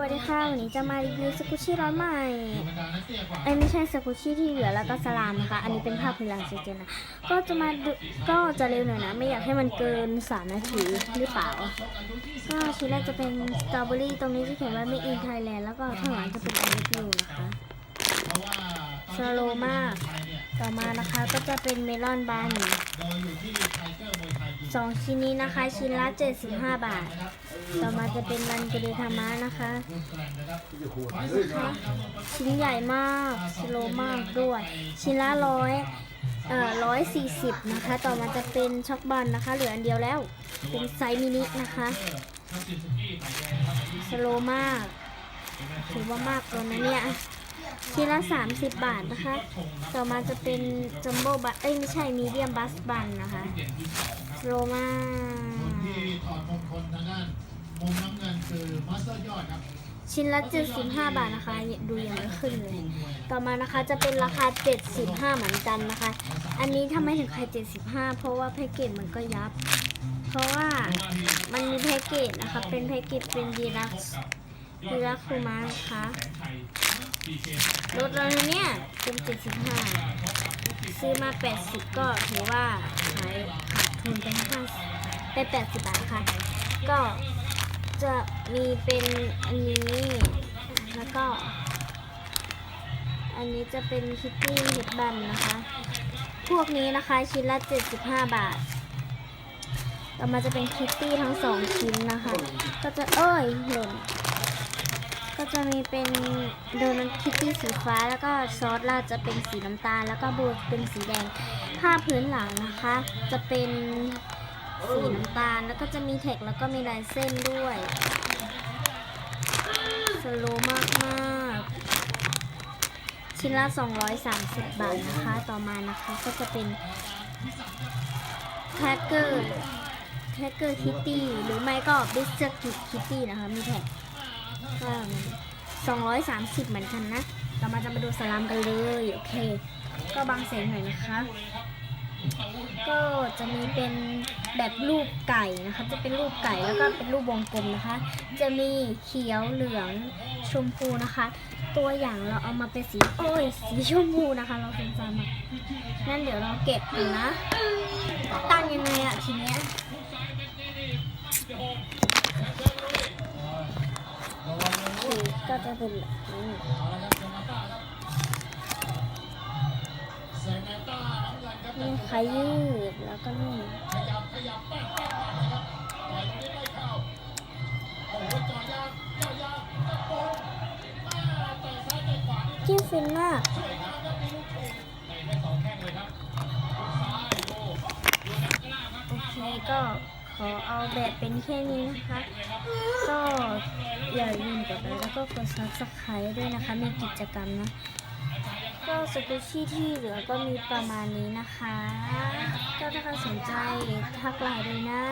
วัสดีค่ะ วันนี้จะมารีวิวสกุชชี่ร้อนใหม่ไอ้ยไม่ใช่สกุชชี่ที่เหลือแล้วก็สลามนะคะ อันนี้เป็นภาพพลังเจเจนนะ ก็จะมาดูก็จะเร็วหน่อยนะ ไม่อยากให้มันเกิน3นาทีหรือเปล่า ก็ชิ้นแรกจะเป็นสตรอเบอรี่ตรงนี้จะเขียนว่าไม่อินไทยแลนด์แล้วก็ข้างหลังจะเป็นไอริฟิวนะคะสโลมาก ต่อมานะคะก็จะเป็นเมลอนบันสองชิ้นนี้นะคะชิ้นละ 75 บาท ต่อมาจะเป็นรันเกเรธามะนะคะชิ้นใหญ่มากสโลมากด้วย ชิ้นละร้อยเอ่อร้อยสี่สิบนะคะ ต่อมาจะเป็นช็อกบอลนะคะ เหลืออันเดียวแล้ว เป็นไซส์มินินะคะสโลมาก ถือว่ามากแล้วนะเนี่ย ชิ้นละ 30 บาทนะคะ ต่อมาจะเป็นจัมโบ้บัสเอ้ยไม่ใช่มีเดียมบัสบันนะคะโรมาที่ถอดมงคลทางด้านมุมน้ำเงินคือมาสเตอร์ยอดครับชิ้นละ 75 บาทนะคะ ดูยังไม่ขึ้นเลย ต่อมานะคะจะเป็นราคา 75 เหมือนกันนะคะ อันนี้ทำไมถึงขาย75 เพราะว่าแพ็กเกจมันก็ยับ เพราะว่ามันมีแพ็กเกจนะคะ เป็นแพ็กเกจเป็นดีลักซ์ดีลักซ์คูมานะคะ ลดแล้วนะเนี่ยเป็น75ซื้อมา80ก็ถือว่าขายขาดทุนไป5ไป80บาทค่ะ ก็จะมีเป็นอันนี้ แล้วก็ อันนี้จะเป็นคิตตี้เฮดบันนะคะ พวกนี้นะคะชิ้นละ 75 บาท ต่อมาจะเป็นคิตตี้ทั้งสองชิ้นนะคะ ก็จะเอ้ยหล่น ก็จะมีเป็นโดนัทคิตตี้สีฟ้า แล้วก็ซอสราดจะเป็นสีน้ำตาล แล้วก็โบเป็นสีแดง ผ้าพื้นหลังนะคะ จะเป็นสีน้ำตาล แล้วก็จะมีแท็กแล้วก็มีลายเส้นด้วยสโลมากมากชิ้นละ 230 บาทนะคะ ต่อมานะคะก็จะเป็นแท็กเกอร์แท็กเกอร์คิตตี้หรือไม่ก็บิสเซอร์คิตตี้นะคะ มีแท็ก ก็230เหมือนกันนะต่อมาจะมาดูสลามกันเลย โอเค ก็บางเสียงหน่อยนะคะ ก็จะมีเป็นแบบรูปไก่นะคะ จะเป็นรูปไก่แล้วก็เป็นรูปวงกลมนะคะ จะมีเขียวเหลืองชมพูนะคะ ตัวอย่างเราเอามาเป็นสีโอ้ยสีชมพูนะคะ เราเป็นจามานั่นเดี๋ยวเราเก็บกันนะตั้งยังไงอะทีเนี้ย ก็จะเป็นแบบนี้แซงแอนต้าน้ำเงินครับนี่ขยืดแล้วก็นี่ขยับขยับแป้งเข้านะครับปล่อยตรงนี้ไม่เข้าโอ้โหจอยางจอยางตะโกนมาเตะซ้ายเตะขวานี่จิ้มฟินมากโอเคก็ขอเอาแบบเป็นแค่นี้นะคะก็ อย่าลืมกดไลค์แล้วก็กด subscribe ด้วยนะคะ มีกิจกรรมนะ ก็สกุชชี่ที่เหลือก็มีประมาณนี้นะคะ ก็ถ้าใครสนใจทักไลน์เลยนะ